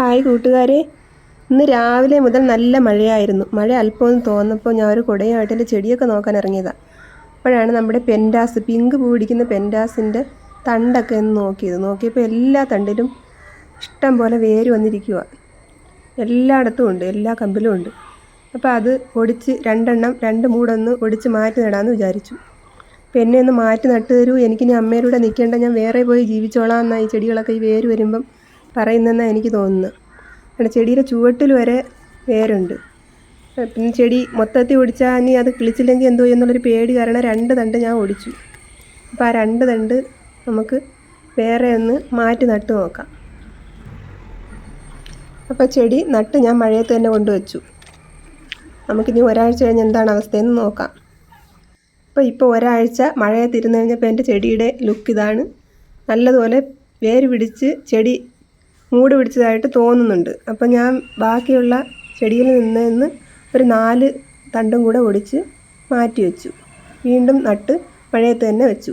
Hi കൂട്ടുകാരെ. ഇന്ന് രാവിലെ മുതൽ നല്ല മഴയായിരുന്നു. മഴ അല്പം തോന്നപ്പോൾ ഞാൻ ഒരു കുടയുമായിട്ട് ചെടിയൊക്കെ നോക്കാൻ ഇറങ്ങിയതാണ് അപ്പോഴാണ് നമ്മുടെ പെൻഡാസ് പിങ്ക് പൂടിക്കുന്ന പിടിക്കുന്ന പെൻഡാസിന്റെ തണ്ടൊക്കെ ഒന്ന് നോക്കിയത്. നോക്കിയപ്പോൾ എല്ലാ തണ്ടിലും ഇഷ്ടം പോലെ വേര് വന്നിരിക്കുക എല്ലായിടത്തും ഉണ്ട് എല്ലാ കമ്പിലും ഉണ്ട്. അപ്പോൾ അത് ഒടിച്ച് രണ്ടെണ്ണം രണ്ട് മൂടൊന്ന് ഒടിച്ച് മാറ്റി നടാമെന്ന് വിചാരിച്ചു. അപ്പോൾ എന്നെ ഒന്ന് മാറ്റി നട്ടു തരൂ. എനിക്കിനി അമ്മയിലൂടെ നിൽക്കേണ്ട ഞാൻ വേറെ പോയി ജീവിച്ചോളാം എന്നാൽ ഈ ചെടികളൊക്കെ ഈ വേര് വരുമ്പം പറയുന്നതെന്നാണ് എനിക്ക് തോന്നുന്നത് അവിടെ ചെടിയുടെ ചുവട്ടിൽ വരെ വേരുണ്ട്. പിന്നെ ചെടി മൊത്തത്തിൽ ഒടിച്ചാൽ ഇനി അത് കിളിച്ചില്ലെങ്കിൽ എന്തോ എന്നുള്ളൊരു പേടി കാരണം രണ്ട് തണ്ട് ഞാൻ ഒടിച്ചു. അപ്പോൾ ആ രണ്ട് തണ്ട് നമുക്ക് വേറെ ഒന്ന് മാറ്റി നട്ട് നോക്കാം. അപ്പോൾ ചെടി നട്ട് ഞാൻ മഴയത്ത് തന്നെ കൊണ്ടുവച്ചു. നമുക്കിനി ഒരാഴ്ച കഴിഞ്ഞ് എന്താണ് അവസ്ഥയെന്ന് നോക്കാം. അപ്പോൾ ഇപ്പോൾ ഒരാഴ്ച മഴയത്തിരുന്ന് കഴിഞ്ഞപ്പോൾ എന്റെ ചെടിയുടെ ലുക്ക് ഇതാണ്. നല്ലതുപോലെ വേര് പിടിച്ച് ചെടി മൂട് പിടിച്ചതായിട്ട് തോന്നുന്നുണ്ട്. അപ്പം ഞാൻ ബാക്കിയുള്ള ചെടിയിൽ നിന്ന് നിന്ന് ഒരു നാല് തണ്ടും കൂടെ ഒടിച്ച് മാറ്റി വെച്ചു. വീണ്ടും നട്ട് മഴയത്ത് തന്നെ വെച്ചു.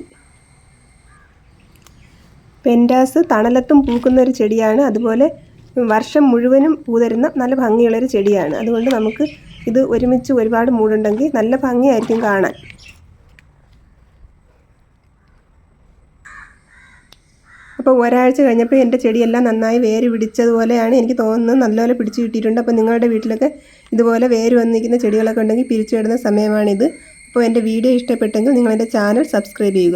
പെന്റാസ് തണലത്തും പൂക്കുന്ന ഒരു ചെടിയാണ്. അതുപോലെ വർഷം മുഴുവനും പൂതരുന്ന നല്ല ഭംഗിയുള്ളൊരു ചെടിയാണ്. അതുകൊണ്ട് നമുക്ക് ഇത് ഒരുമിച്ച് ഒരുപാട് മൂടുണ്ടെങ്കിൽ നല്ല ഭംഗിയായിരിക്കും കാണാൻ. അപ്പോൾ ഒരാഴ്ച കഴിഞ്ഞപ്പോൾ എന്റെ ചെടിയെല്ലാം നന്നായി വേര് പിടിച്ചതുപോലെയാണ് എനിക്ക് തോന്നുന്നത്. നല്ലപോലെ പിടിച്ചു കിട്ടിയിട്ടുണ്ട്. അപ്പോൾ നിങ്ങളുടെ വീട്ടിലൊക്കെ ഇതുപോലെ വേര് വന്നിരിക്കുന്ന ചെടികളൊക്കെ ഉണ്ടെങ്കിൽ പിരിച്ചു വിടുന്ന സമയമാണിത്. അപ്പോൾ എന്റെ വീഡിയോ ഇഷ്ടപ്പെട്ടെങ്കിൽ നിങ്ങളെന്റെ ചാനൽ സബ്സ്ക്രൈബ് ചെയ്യുക.